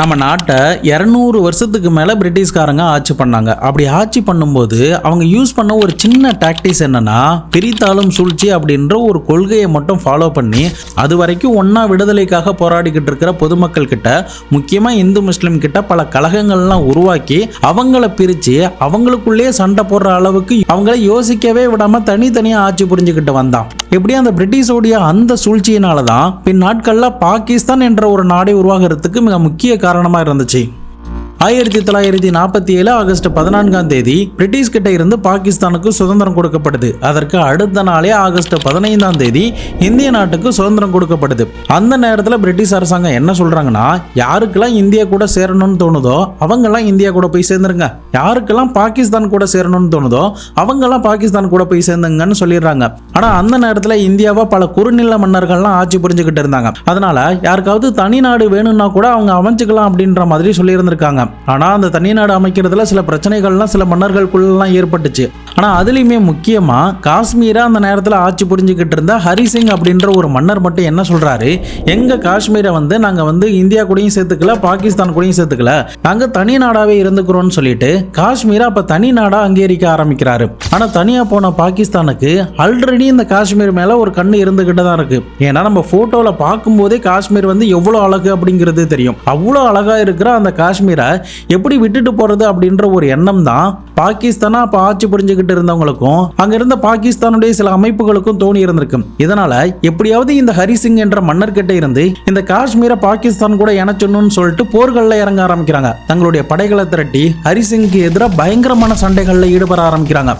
நம்ம நாட்டை இரநூறு வருஷத்துக்கு மேலே பிரிட்டிஷ்காரங்க ஆட்சி பண்ணாங்க. அப்படி ஆட்சி பண்ணும்போது அவங்க யூஸ் பண்ண ஒரு சின்ன டாக்டிஸ் என்னன்னா பிரித்தாளும் சூழ்ச்சி அப்படின்ற ஒரு கொள்கையை மட்டும் ஃபாலோ பண்ணி அது வரைக்கும் ஒன்றா விடுதலைக்காக போராடிக்கிட்டு இருக்கிற பொதுமக்கள் கிட்ட முக்கியமாக இந்து முஸ்லீம் கிட்ட பல கழகங்கள்லாம் உருவாக்கி அவங்கள பிரித்து அவங்களுக்குள்ளேயே சண்டை போடுற அளவுக்கு அவங்கள யோசிக்கவே விடாமல் தனித்தனியாக ஆட்சி புரிஞ்சுக்கிட்டு வந்தான். எப்படி அந்த பிரிட்டிஷோடைய அந்த சூழ்ச்சியினால தான் பின் நாட்களில் பாகிஸ்தான் என்ற ஒரு நாடே உருவாகிறதுக்கு மிக முக்கிய காரணமாக இருந்துச்சு ஆயிரத்தி தொள்ளாயிரத்தி நாற்பத்தி ஏழு ஆகஸ்ட் பதினான்காம் தேதி பிரிட்டிஷ் கிட்ட இருந்து பாகிஸ்தானுக்கு சுதந்திரம் கொடுக்கப்படுது அதற்கு அடுத்த நாளே ஆகஸ்ட் பதினைந்தாம் தேதி இந்திய நாட்டுக்கு சுதந்திரம் கொடுக்கப்படுது அந்த நேரத்தில் பிரிட்டிஷ் அரசாங்கம் என்ன சொல்றாங்கன்னா யாருக்கெல்லாம் இந்தியா கூட சேரணும்னு தோணுதோ அவங்கெல்லாம் இந்தியா கூட போய் சேர்ந்துருங்க. யாருக்கெல்லாம் பாகிஸ்தான் கூட சேரணும்னு தோணுதோ அவங்கெல்லாம் பாகிஸ்தான் கூட போய் சேர்ந்துங்கன்னு சொல்லிடுறாங்க. ஆனா அந்த நேரத்தில் இந்தியாவை பல குறுநில மன்னர்கள்லாம் ஆட்சி புரிஞ்சுக்கிட்டு இருந்தாங்க. அதனால யாருக்காவது தனி நாடு வேணும்னா கூட அவங்க அமைச்சுக்கலாம் அப்படின்ற மாதிரி சொல்லியிருந்திருக்காங்க. ஆனால் அந்த தனி நாடு அமைக்கிறதுல சில பிரச்சனைகள்லாம் சில மன்னர்களுக்குள்ளெல்லாம் ஏற்பட்டுச்சு. ஆனால் அதுலேயுமே முக்கியமாக காஷ்மீரை அந்த நேரத்தில் ஆட்சி புரிஞ்சுக்கிட்டு இருந்த ஹரிசிங் அப்படின்ற ஒரு மன்னர் மட்டும் என்ன சொல்கிறாரு எங்கள் காஷ்மீரை வந்து நாங்கள் வந்து இந்தியா கூடயும் சேர்த்துக்கல பாகிஸ்தான் கூடயும் சேர்த்துக்கல. நாங்கள் தனி நாடாகவே இருந்துக்கிறோம்னு சொல்லிட்டு காஷ்மீரை அப்போ தனி நாடாக அங்கீகரிக்க ஆரம்பிக்கிறாரு. ஆனால் தனியாக போன பாகிஸ்தானுக்கு ஆல்ரெடி இந்த காஷ்மீர் மேலே ஒரு கண்ணு இருந்துக்கிட்டு தான் இருக்குது ஏன்னா நம்ம ஃபோட்டோவில் பார்க்கும்போதே காஷ்மீர் வந்து எவ்வளோ அழகு அப்படிங்கிறது தெரியும். அவ்வளோ அழகாக இருக்கிற அந்த காஷ்மீரை எப்படி விட்டுட்டு போறது அப்படின்ற ஒரு எண்ணம் தான். பாகிஸ்தானா அப்ப ஆட்சி புரிஞ்சுக்கிட்டு இருந்தவங்களுக்கும் அங்க இருந்த பாகிஸ்தானுடைய சில அமைப்புகளுக்கும் தோணி இருந்திருக்கும் இதனால எப்படியாவது இந்த ஹரிசிங் என்ற மன்னர்கிட்ட இருந்து இந்த காஷ்மீரை பாகிஸ்தான் கூட இணைச்சணும்னு சொல்லிட்டு போர்கள்ல இறங்க ஆரம்பிக்கிறாங்க. தங்களுடைய படைகளை திரட்டி ஹரிசிங்க்கு எதிராக பயங்கரமான சண்டைகளில் ஈடுபட ஆரம்பிக்கிறாங்க.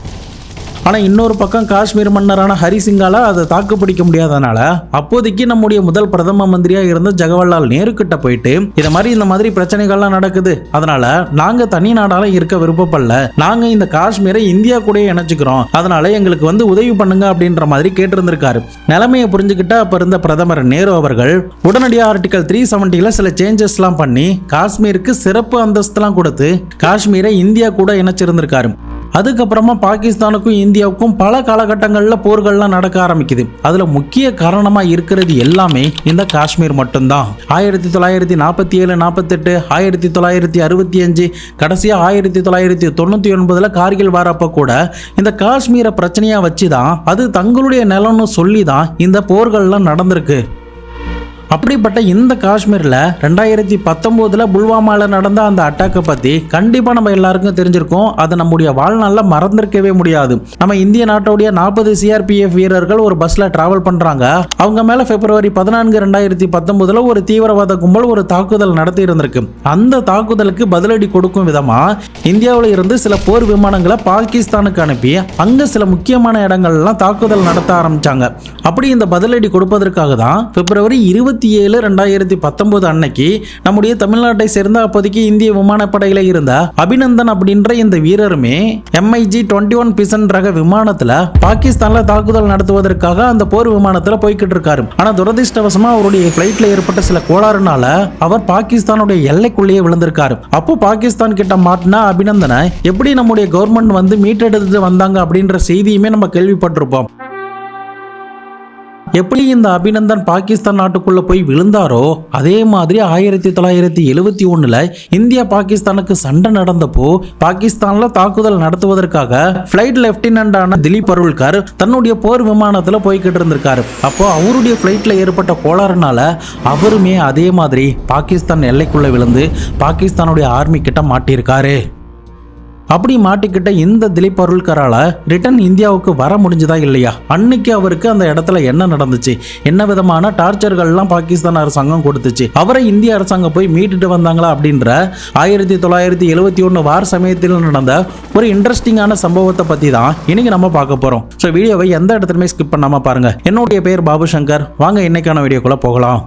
ஆனால் இன்னொரு பக்கம் காஷ்மீர் மன்னரான ஹரிசிங்கால அதை தாக்கு பிடிக்க முடியாதனால அப்போதைக்கு நம்முடைய முதல் பிரதம மந்திரியா இருந்த ஜவஹர்லால் நேரு கிட்ட போயிட்டு இதை மாதிரி இந்த மாதிரி பிரச்சனைகள்லாம் நடக்குது. அதனால நாங்க தனி நாடால இருக்க விருப்பப்படல. நாங்க இந்த காஷ்மீரை இந்தியா கூட இணைச்சுக்கிறோம். அதனால எங்களுக்கு வந்து உதவி பண்ணுங்க அப்படின்ற மாதிரி கேட்டிருந்திருக்காரு. நிலைமையை புரிஞ்சுக்கிட்ட அப்ப இருந்த பிரதமர் நேரு அவர்கள் உடனடியாக ஆர்டிகல் த்ரீ செவன்ட்டியில் சில சேஞ்சஸ்லாம் பண்ணி காஷ்மீருக்கு சிறப்பு அந்தஸ்துலாம் கொடுத்து காஷ்மீரை இந்தியா கூட இணைச்சிருந்திருக்காரு. அதுக்கப்புறமா பாகிஸ்தானுக்கும் இந்தியாவுக்கும் பல காலகட்டங்களில் போர்கள்லாம் நடக்க ஆரம்பிக்குது. அதுல முக்கிய காரணமா இருக்கிறது எல்லாமே இந்த காஷ்மீர் மட்டும்தான். ஆயிரத்தி தொள்ளாயிரத்தி நாற்பத்தி ஏழு நாற்பத்தெட்டு ஆயிரத்தி தொள்ளாயிரத்தி அறுபத்தி அஞ்சு கடைசியா ஆயிரத்தி தொள்ளாயிரத்தி தொண்ணூத்தி ஒன்பதுல கார்கில் வாரப்ப கூட இந்த காஷ்மீரை பிரச்சனையா வச்சு தான் அது தங்களுடைய நிலம்னு சொல்லி தான் இந்த போர்கள்லாம் நடந்திருக்கு. அப்படிப்பட்ட இந்த காஷ்மீரில் ரெண்டாயிரத்தி பத்தொம்போதில் புல்வாமாவில் நடந்த அந்த அட்டாக்கை பற்றி கண்டிப்பாக நம்ம எல்லாருக்கும் தெரிஞ்சிருக்கோம். அதை நம்முடைய வாழ்நாளில் மறந்திருக்கவே முடியாது. நம்ம இந்திய நாட்டுடைய நாற்பது சிஆர்பிஎஃப் வீரர்கள் ஒரு பஸ்ஸில் ட்ராவல் பண்ணுறாங்க அவங்க மேலே பிப்ரவரி பதினான்கு ரெண்டாயிரத்தி பத்தொம்போதில் ஒரு தீவிரவாத கும்பல் ஒரு தாக்குதல் நடத்தி இருந்திருக்கு. அந்த தாக்குதலுக்கு பதிலடி கொடுக்கும் விதமாக இந்தியாவில் இருந்து சில போர் விமானங்களை பாகிஸ்தானுக்கு அனுப்பி அங்கே சில முக்கியமான இடங்கள்லாம் தாக்குதல் நடத்த ஆரம்பிச்சாங்க. அப்படி இந்த பதிலடி கொடுப்பதற்காக தான் பிப்ரவரி இருபத்தி ஏழு ரெண்டாயிரத்தி பத்தொன்பது அன்னைக்கு நம்முடைய தமிழ்நாட்டை சேர்ந்த அப்போதைக்கு இந்திய விமானப்படையில இருந்த அபிநந்தன் அப்படின்ற இந்த வீரருமே எம்ஐஜி டுவெண்ட்டி ஒன் பிசன் ரக விமானத்துல பாகிஸ்தான்ல தாக்குதல் நடத்துவதற்காக அந்த போர் விமானத்துல போய்கிட்டு இருக்காரு. ஆனா துரதிர்ஷ்டவசமா அவருடைய பிளைட்ல ஏற்பட்ட சில கோளாறுனால அவர் பாகிஸ்தானுடைய எல்லைக்குள்ளேயே விழுந்திருக்காரு. அப்போ பாகிஸ்தான் கிட்ட மாட்டினா அபிநந்தனை எப்படி நம்முடைய கவர்மெண்ட் வந்து மீட்டெடுத்துட்டு வந்தாங்க அப்படின்ற செய்தியுமே நம்ம கேள்விப்பட்டிருப்போம். எப்படி இந்த அபிநந்தன் பாகிஸ்தான் நாட்டுக்குள்ள போய் விழுந்தாரோ அதே மாதிரி ஆயிரத்தி தொள்ளாயிரத்தி எழுவத்தி ஒண்ணுல இந்தியா பாகிஸ்தானுக்கு சண்டை நடந்தப்போ பாகிஸ்தான்ல தாக்குதல் நடத்துவதற்காக பிளைட் லெப்டினன்டான திலீப் அருள்கர் தன்னுடைய போர் விமானத்துல போய்கிட்டு இருந்திருக்காரு. அப்போ அவருடைய பிளைட்ல ஏற்பட்ட கோளாறுனால அவருமே அதே மாதிரி பாகிஸ்தான் எல்லைக்குள்ள விழுந்து பாகிஸ்தானுடைய ஆர்மி கிட்ட மாட்டியிருக்காரு. அப்படி மாட்டிக்கிட்ட இந்த திலீப் பருள்கரால ரிட்டன் இந்தியாவுக்கு வர முடிஞ்சதா இல்லையா? அன்னைக்கு அவருக்கு அந்த இடத்துல என்ன நடந்துச்சு? என்ன விதமான டார்ச்சர்கள்லாம் பாகிஸ்தான் அரசாங்கம் கொடுத்துச்சு? அவரை இந்திய அரசாங்கம் போய் மீட்டுட்டு வந்தாங்களா அப்படின்ற ஆயிரத்தி தொள்ளாயிரத்தி எழுபத்தி ஒன்று வார சமயத்தில் நடந்த ஒரு இன்ட்ரெஸ்டிங்கான சம்பவத்தை பற்றி தான் இன்னைக்கு நம்ம பார்க்க போகிறோம் ஸோ வீடியோவை எந்த இடத்துலையுமே ஸ்கிப் பண்ணாமல் பாருங்க. என்னுடைய பேர் பாபு சங்கர். வாங்க இன்னைக்கான வீடியோக்குள்ளே போகலாம்.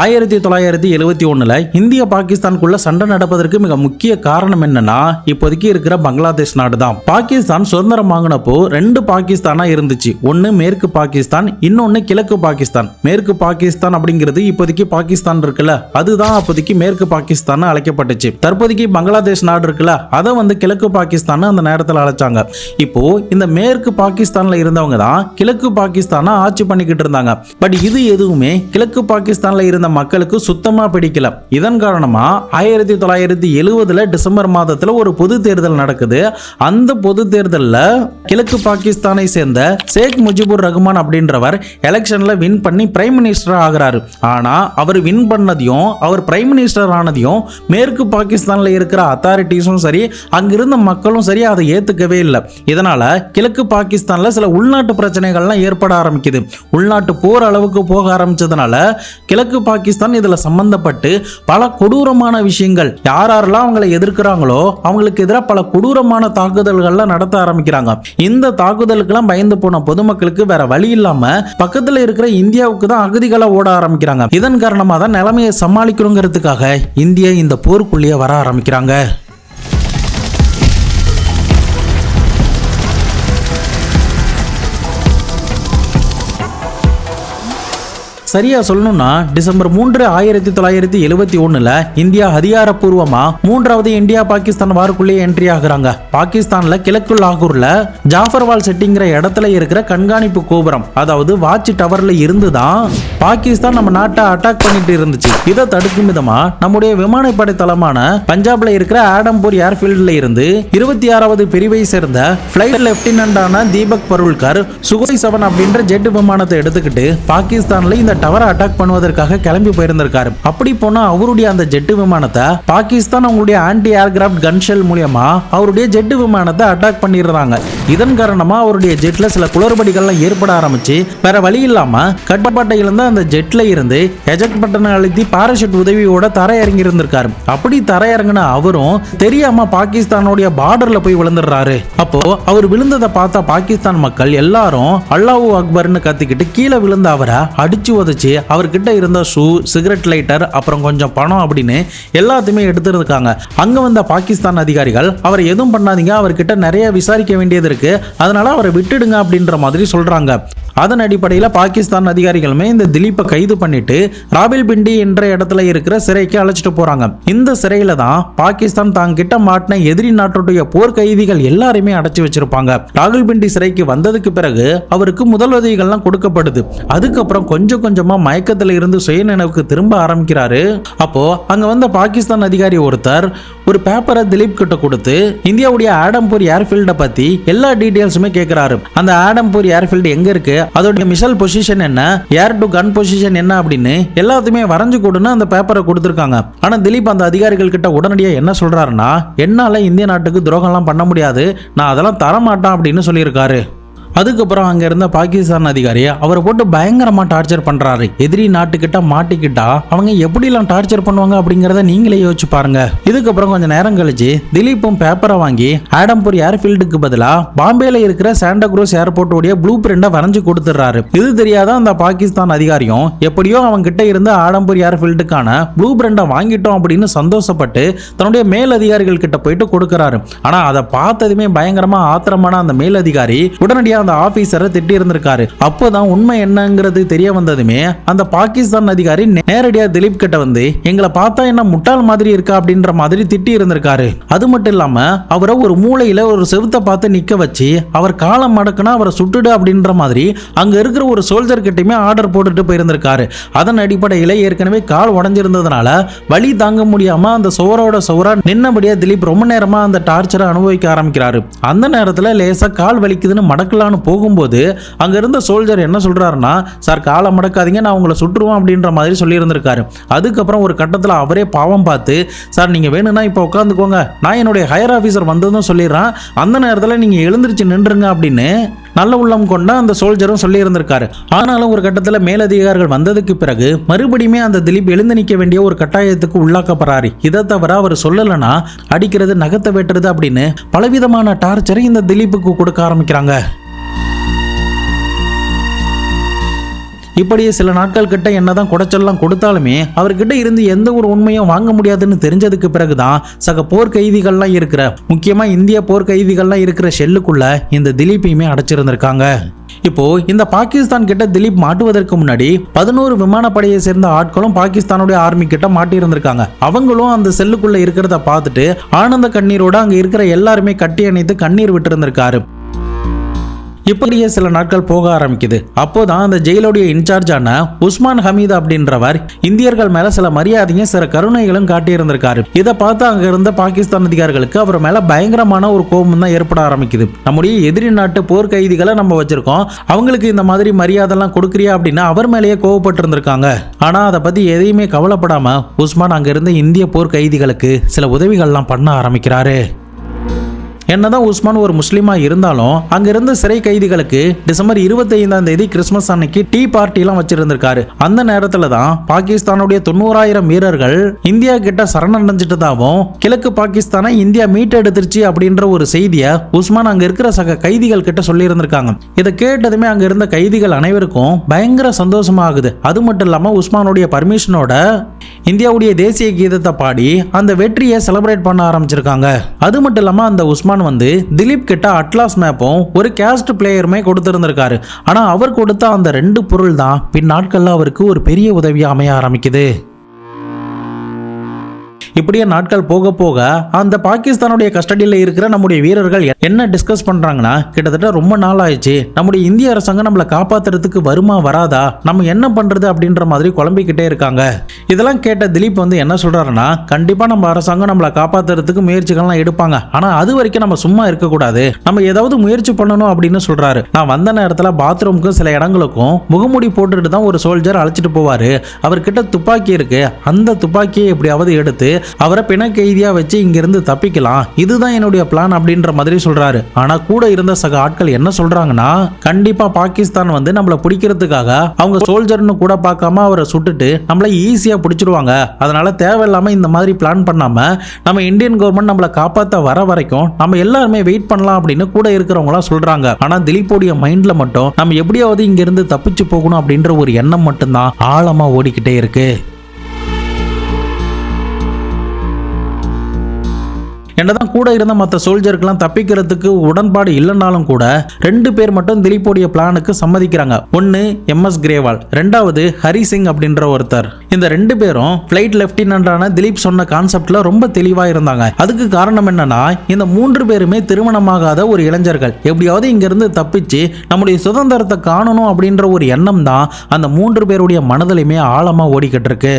ஆயிரத்தி தொள்ளாயிரத்தி எழுவத்தி ஒன்றில் இந்திய பாகிஸ்தானுக்குள்ள சண்டை நடப்பதற்கு மிக முக்கிய காரணம் என்னன்னா இப்போதைக்கு இருக்கிற பங்களாதேஷ் நாடு தான் பாகிஸ்தான் சுதந்திரம் வாங்கினப்போ ரெண்டு பாகிஸ்தானா இருந்துச்சு. ஒன்று மேற்கு பாகிஸ்தான் இன்னொன்று கிழக்கு பாகிஸ்தான். மேற்கு பாகிஸ்தான் அப்படிங்கிறது இப்போதைக்கு பாகிஸ்தான் இருக்குல்ல அதுதான் அப்போதைக்கு மேற்கு பாகிஸ்தான் அழைக்கப்பட்டுச்சு. தற்போதைக்கு பங்களாதேஷ் நாடு இருக்குல்ல அதை வந்து கிழக்கு பாகிஸ்தான் அந்த நேரத்தில் அழைச்சாங்க. இப்போ இந்த மேற்கு பாகிஸ்தான்ல இருந்தவங்க தான் கிழக்கு பாகிஸ்தானை ஆட்சி பண்ணிக்கிட்டு இருந்தாங்க. பட் இது எதுவுமே கிழக்கு பாகிஸ்தான்ல இருந்த மக்களுக்கு சுத்தமா பிடிக்கல. இதன் காரணமா ஆயிரத்தி தொள்ளாயிரத்தி எழுவதுல டிசம்பர் மாதத்துல ஒரு பொது தேர்தல் நடக்குது. அந்த பொது தேர்தலில் கிழக்கு பாகிஸ்தானை சேர்ந்த ஷேக் முஜிபுர் ரஹ்மான் அப்படின்றவர் எலெக்ஷன்ல வின் பண்ணி பிரைம் மினிஸ்டர் ஆகிறாரு. ஆனா அவர் வின் பண்ணதையும் அவர் பிரைம் மினிஸ்டர் ஆனதையும் மேற்கு பாகிஸ்தான்ல இருக்கிற அத்தாரிட்டிஸும் சரி அங்கிருந்த மக்களும் சரி அதை ஏத்துக்கவே இல்லை. இதனால கிழக்கு பாகிஸ்தான்ல சில உள்நாட்டு பிரச்சனைகள்லாம் ஏற்பட ஆரம்பிக்குது. உள்நாட்டு போர் அளவுக்கு போக ஆரம்பிச்சதுனால கிழக்கு பாகிஸ்தான் இதுல சம்பந்தப்பட்டு பல கொடூரமான விஷயங்கள் யார் யாரெல்லாம் அவங்களை எதிர்க்கிறாங்களோ அவங்களுக்கு எதிராக பல கொடூரமான தாக்குதல்கள்லாம் நடத்த ஆரம்பிக்கிறாங்க. இந்த தாக்குதலுக்கெல்லாம் பயந்து போன பொதுமக்களுக்கு வேற வழி இல்லாம பக்கத்துல இருக்கிற இந்தியாவுக்கு தான் அகதிகளை ஓட ஆரம்பிக்கிறாங்க. இதன் காரணமாக தான் நிலைமையை சமாளிக்கணுங்கிறதுக்காக இந்தியா இந்த போருக்குள்ளேயே வர ஆரம்பிக்கிறாங்க. சரியா சொல்லணும்னா டிசம்பர் மூன்று ஆயிரத்தி தொள்ளாயிரத்தி எழுபத்தி ஒண்ணுல இந்தியா அதிகாரப்பூர்வமா மூன்றாவது இந்தியா பாகிஸ்தான் வாருக்குள்ளேயே என்ட்ரி ஆகுறாங்க. பாகிஸ்தான்ல கிழக்கு லாகூர்ல ஜாஃபர்வால் செட்டிங்கிற இடத்துல இருக்கிற கண்காணிப்பு கோபுரம் அதாவது வாட்ச் டவர்ல இருந்து தான் பாகிஸ்தான் நம்ம நாட்டை அட்டாக் பண்ணிட்டு இருந்துச்சு. இதை தடுக்கும் விதமா நம்முடைய விமானப்படை தளமான பஞ்சாப்ல இருக்கிற ஆடம்பூர் ஏர்ஃபீல்ட்ல இருந்து இருபத்தி ஆறாவது பிரிவை சேர்ந்த பிளைட் லெப்டினன்டான தீபக் பருல்கர் சுகோய் செவன் அப்படின்ற ஜெட் விமானத்தை எடுத்துக்கிட்டு பாகிஸ்தான்ல இந்த டவரை அட்டாக் பண்ணுவதற்காக கிளம்பி போயிருந்திருக்காரு. அப்படி போனா அவருடைய அந்த ஜெட்டு விமானத்தை பாகிஸ்தான் அவங்களுடைய ஆன்டி ஏர்கிராஃப்ட் கன்ஷெல் மூலியமா அவருடைய ஜெட்டு விமானத்தை அட்டாக் பண்ணிடுறாங்க. இதன் காரணமா அவருடைய ஜெட்ல சில குளறுபடிகள்லாம் ஏற்பட ஆரம்பிச்சு வேற வழி இல்லாம கட்டுப்பாட்டை இழந்த அந்த ஜெட்ல இருந்து எஜெக்ட் பட்டனை அழுத்தி பாராஷூட் உதவியோட தரையிறங்கி இருந்திருக்காரு அப்படி தரையிறங்கின அவரும் தெரியாம பாகிஸ்தானுடைய பார்டர்ல போய் விழுந்துடுறாரு. அப்போ அவர் விழுந்ததை பார்த்தா பாகிஸ்தான் மக்கள் எல்லாரும் அல்லாஹூ அக்பர்னு கத்திக்கிட்டு கீழே விழுந்த அவரை அடிச்சு உதச்சி அவர்கிட்ட இருந்த ஷூ சிகரெட் லைட்டர் அப்புறம் கொஞ்சம் பணம் அப்படின்னு எல்லாத்தையுமே எடுத்துருக்காங்க அங்க வந்த பாகிஸ்தான் அதிகாரிகள் அவரை எதுவும் பண்ணாதீங்க. அவர்கிட்ட நிறைய விசாரிக்க வேண்டியது இருக்கு. அதனால அவரை விட்டுடுங்க அப்படின்ற மாதிரி சொல்றாங்க. அதன் அடிப்படையில் பாகிஸ்தான் அதிகாரிகளுமே இந்த திலீப்பை கைது பண்ணிட்டு ராபில்பிண்டி என்ற இடத்துல இருக்கிற சிறைக்கு அழைச்சிட்டு போறாங்க. இந்த சிறையில தான் பாகிஸ்தான் தாங்கிட்ட மாட்டின எதிரி நாட்டுடைய போர் கைதிகள் எல்லாரையுமே அடைச்சி வச்சிருப்பாங்க. ராகுல்பிண்டி சிறைக்கு வந்ததுக்கு பிறகு அவருக்கு முதல் உதவிகள்லாம் கொடுக்கப்படுது. அதுக்கப்புறம் கொஞ்சம் கொஞ்சமா மயக்கத்துல இருந்து சுயநினைவுக்கு திரும்ப ஆரம்பிக்கிறாரு. அப்போ அங்க வந்த பாகிஸ்தான் அதிகாரி ஒருத்தர் ஒரு பேப்பரை திலீப் கிட்ட கொடுத்து இந்தியாவுடைய ஆடம்பூர் ஏர்ஃபீல்டை பத்தி எல்லா டீடைல்ஸுமே கேட்கிறாரு அந்த ஆடம்பூர் ஏர்ஃபீல்டு எங்க இருக்கு? அதோடைய மிசல் பொசிஷன் என்ன? ஏர் டு கன் பொசிஷன் என்ன அப்படின்னு எல்லாத்தையுமே வரைஞ்சு கொடுன்னு அந்த பேப்பரை கொடுத்துருக்காங்க. ஆனா திலீப் அந்த அதிகாரிகள் கிட்ட உடனடியாக என்ன சொல்றாருன்னா என்னால இந்திய நாட்டுக்கு துரோகம்லாம் பண்ண முடியாது. நான் அதெல்லாம் தர மாட்டேன் அப்படின்னு சொல்லியிருக்காரு. அதுக்கப்புறம் அங்க இருந்த பாகிஸ்தான் அதிகாரி அவரை போட்டு பயங்கரமா டார்ச்சர் பண்றாரு. எதிரி நாட்டுக்கிட்ட மாட்டிக்கிட்டா அவங்க எப்படிலாம் டார்ச்சர் பண்ணுவாங்க அப்படிங்கறத நீங்களே யோசிச்சு பாருங்க. இதுக்கப்புறம் கொஞ்சம் நேரம் கழிச்சு திலீப்பும் பேப்பரை வாங்கி ஆடம்பூர் ஏர்ஃபீல்டுக்கு பதிலா பாம்பேல இருக்கிற சாண்டாக்ரூஸ் ஏர்போர்ட் உடைய ப்ளூ பிரிண்டை வரைஞ்சு கொடுத்துறாரு இது தெரியாத அந்த பாகிஸ்தான் அதிகாரியும் எப்படியோ அவங்க கிட்ட இருந்து ஆடம்பூர் ஏர்ஃபீல்டுக்கான ப்ளூ பிரிண்டை வாங்கிட்டோம் அப்படின்னு சந்தோஷப்பட்டு தன்னுடைய மேல் அதிகாரிகள் கிட்ட போயிட்டு கொடுக்குறாரு. ஆனா அதை பார்த்ததுமே பயங்கரமா ஆத்திரமான அந்த மேல் அதிகாரி உடனடியாக அந்த ஆபீசரை திட்டி இருந்திருக்காரு அப்போதான் உண்மை என்னங்கிறது தெரிய வந்ததுமே அந்த பாகிஸ்தான் அதிகாரி நேரடியா திலீப் கிட்ட வந்து எங்களை பார்த்தா என்ன முட்டாள் மாதிரி இருக்கா அப்படின்ற மாதிரி திட்டி இருந்திருக்காரு அது மட்டும் இல்லாம அவரை ஒரு மூளையில ஒரு செவுத்தை பார்த்து நிக்க வச்சு அவர் காலம் மடக்குனா அவரை சுட்டுடு அப்படின்ற மாதிரி அங்க இருக்கிற ஒரு சோல்ஜர் கிட்டயுமே ஆர்டர் போட்டுட்டு போயிருந்திருக்காரு. அதன் அடிப்படையில் ஏற்கனவே கால் உடஞ்சிருந்ததுனால வழி தாங்க முடியாம அந்த சுவரோட சுவரா நின்னபடியா திலீப் ரொம்ப நேரமா அந்த டார்ச்சரை அனுபவிக்க ஆரம்பிக்கிறாரு. அந்த நேரத்துல லேசா கால் வலிக்குதுன்னு மடக்கலான்னு போகும்போது அங்கே இருந்த சோல்ஜர் என்ன சொல்கிறாருன்னா சார் காலை மடக்காதீங்க நான் உங்களை சுட்டுருவோம் அப்படின்ற மாதிரி சொல்லியிருந்திருக்காரு. அதுக்கப்புறம் ஒரு கட்டத்தில் அவரே பாவம் பார்த்து சார் நீங்கள் வேணும்னா இப்போ உட்காந்துக்கோங்க. நான் என்னுடைய ஹையர் ஆஃபீஸர் வந்ததும் சொல்லிடுறேன். அந்த நேரத்தில் நீங்கள் எழுந்திருச்சு நின்றுங்க அப்படின்னு நல்ல உள்ளம் கொண்ட அந்த சோல்ஜரும் சொல்லியிருந்திருக்காரு. ஆனாலும் ஒரு கட்டத்தில் மேலதிகாரிகள் வந்ததுக்கு பிறகு மறுபடியுமே அந்த திலீப் எழுந்து நிற்க வேண்டிய ஒரு கட்டாயத்துக்கு உள்ளாக்கப்படுறாரு. இதை தவிர அவர் சொல்லலைன்னா அடிக்கிறது நகத்தை வெட்டுறது அப்படின்னு பலவிதமான டார்ச்சரை இந்த திலீப்புக்கு கொடுக்க ஆரம்பிக்கிறாங்க. இப்படியே சில நாட்கள் கிட்ட என்னதான் குடைச்சல்லாம் கொடுத்தாலுமே அவர்கிட்ட இருந்து எந்த ஒரு உண்மையும் வாங்க முடியாதுன்னு தெரிஞ்சதுக்கு பிறகுதான் சக போர் கைதிகள்லாம் இருக்கிற முக்கியமா இந்திய போர் கைதிகள்லாம் இருக்கிற ஷெல்லுக்குள்ள இந்த திலீப்பையுமே அடைச்சிருந்திருக்காங்க. இப்போ இந்த பாகிஸ்தான் கிட்ட திலீப் மாட்டுவதற்கு முன்னாடி பதினோரு விமானப்படையை சேர்ந்த ஆட்களும் பாகிஸ்தானுடைய ஆர்மி கிட்ட மாட்டி இருந்திருக்காங்க அவங்களும் அந்த செல்லுக்குள்ள இருக்கிறத பார்த்துட்டு ஆனந்த கண்ணீரோட அங்க இருக்கிற எல்லாருமே கட்டி அணைத்து கண்ணீர் விட்டு இருந்திருக்காரு இப்படியே சில நாட்கள் போக ஆரம்பிக்குது. அப்போதான் அந்த ஜெயிலுடைய இன்சார்ஜான உஸ்மான் ஹமீத் அப்படின்றவர் இந்தியர்கள் மேல சில மரியாதையும் சில கருணைகளும் காட்டியிருந்திருக்காரு. இதை பார்த்து அங்க இருந்த பாகிஸ்தான் அதிகாரிகளுக்கு அவர் மேல பயங்கரமான ஒரு கோபம் தான் ஏற்பட ஆரம்பிக்குது. நம்முடைய எதிரி நாட்டு போர் கைதிகளை நம்ம வச்சிருக்கோம். அவங்களுக்கு இந்த மாதிரி மரியாதை எல்லாம் கொடுக்குறியா அப்படின்னு அவர் மேலேயே கோவப்பட்டு இருந்திருக்காங்க ஆனா அதை பத்தி எதையுமே கவலைப்படாம உஸ்மான் அங்க இருந்த இந்திய போர் கைதிகளுக்கு சில உதவிகள்லாம் பண்ண ஆரம்பிக்கிறாரு. என்னதான் உஸ்மான் ஒரு முஸ்லீமா இருந்தாலும் அங்கிருந்த சிறை கைதிகளுக்கு டிசம்பர் இருபத்தி ஐந்தாம் தேதி கிறிஸ்மஸ் அன்னைக்கு டீ பார்ட்டிலாம் வச்சிருந்திருக்காரு. அந்த நேரத்துல தான் பாகிஸ்தானுடைய தொண்ணூறாயிரம் வீரர்கள் இந்தியா கிட்ட சரணடைஞ்சிட்டதாகவும் கிழக்கு பாகிஸ்தானை இந்தியா மீட்டெடுத்துருச்சு அப்படின்ற ஒரு செய்தியை உஸ்மான் அங்க இருக்கிற சக கைதிகள் கிட்ட சொல்லியிருந்திருக்காங்க. இதை கேட்டதுமே அங்க இருந்த கைதிகள் அனைவருக்கும் பயங்கர சந்தோஷமாகுது. அது மட்டும் இல்லாம உஸ்மானுடைய பர்மிஷனோட இந்தியாவுடைய தேசிய கீதத்தை பாடி அந்த வெற்றியை செலிப்ரேட் பண்ண ஆரம்பிச்சிருக்காங்க. அது மட்டும் இல்லாம அந்த உஸ்மான் வந்து திலீப் கிட்ட அட்லாஸ் மேப்பும் ஒரு கேஸ்ட் பிளேயருமே கொடுத்திருந்திருக்காரு. ஆனா அவர் கொடுத்த அந்த ரெண்டு பொருள் தான் பின் நாட்கள்ல அவருக்கு ஒரு பெரிய உதவியா அமைய ஆரம்பிக்குது. இப்படியே நாட்கள் போக போக அந்த பாகிஸ்தானுடைய கஸ்டடியில் இருக்கிற நம்முடைய வீரர்கள் என்ன டிஸ்கஸ் பண்றாங்கன்னா? கிட்டத்தட்ட ரொம்ப நாள் ஆயிடுச்சு நம்முடைய இந்திய அரசாங்கம் நம்மளை காப்பாத்துறதுக்கு வருமா வராதா? நம்ம என்ன பண்றது அப்படின்ற மாதிரி குழம்பிக்கிட்டே இருக்காங்க. இதெல்லாம் கேட்ட திலீப் வந்து என்ன சொல்றாருன்னா கண்டிப்பா நம்ம அரசாங்கம் நம்மளை காப்பாத்துறதுக்கு முயற்சிகள்லாம் எடுப்பாங்க. ஆனா அது வரைக்கும் நம்ம சும்மா இருக்கக்கூடாது. நம்ம ஏதாவது முயற்சி பண்ணணும் அப்படின்னு சொல்றாரு. நான் வந்த நேரத்தில் பாத்ரூமுக்கும் சில இடங்களுக்கும் முகமூடி போட்டுட்டு தான் ஒரு சோல்ஜர் அழைச்சிட்டு போவாரு. அவர்கிட்ட துப்பாக்கி இருக்கு. அந்த துப்பாக்கியை எப்படியாவது எடுத்து அவரை பிண கைதியா வச்சு இங்கிருந்து தப்பிக்கலாம். இதுதான் என்னுடைய பிளான் அப்படின்ற மாதிரி சொல்றாரு. ஆனா கூட இருந்த சக ஆட்கள் என்ன சொல்றாங்கன்னா கண்டிப்பா பாகிஸ்தான் வந்து நம்மள பிடிக்கிறதுக்காக அவங்க சோல்ஜர்னு கூட பார்க்காம அவரை சுட்டுட்டு நம்மள ஈஸியா பிடிச்சிருவாங்க. அதனால தேவையில்லாம இந்த மாதிரி பிளான் பண்ணாம நம்ம இந்தியன் கவர்மெண்ட் நம்மளை காப்பாத்த வர வரைக்கும் நம்ம எல்லாருமே வெயிட் பண்ணலாம் அப்படின்னு கூட இருக்கிறவங்களாம் சொல்றாங்க. ஆனா திலீப்போடைய மைண்ட்ல மட்டும் நம்ம எப்படியாவது இங்க இருந்து தப்பிச்சு போகணும் அப்படின்ற ஒரு எண்ணம் மட்டும்தான் ஆழமா ஓடிக்கிட்டே இருக்கு. என்னதான் கூட இருந்த மற்ற சோல்ஜருக்கெல்லாம் தப்பிக்கிறதுக்கு உடன்பாடு இல்லைனாலும் கூட ரெண்டு பேர் மட்டும் திலீப்போடைய பிளானுக்கு சம்மதிக்கிறாங்க. ஒன்னு எம் எஸ் கிரேவால் ரெண்டாவது ஹரி சிங் அப்படின்ற ஒருத்தர். இந்த ரெண்டு பேரும் பிளைட் லெப்டினன்டான திலீப் சொன்ன கான்செப்ட்ல ரொம்ப தெளிவா இருந்தாங்க. அதுக்கு காரணம் என்னன்னா இந்த மூன்று பேருமே திருமணமாகாத ஒரு இளைஞர்கள். எப்படியாவது இங்கிருந்து தப்பிச்சு நம்முடைய சுதந்திரத்தை காணணும் அப்படின்ற ஒரு எண்ணம் தான் அந்த மூன்று பேருடைய மனதிலையுமே ஆழமா ஓடிக்கிட்டு இருக்கு.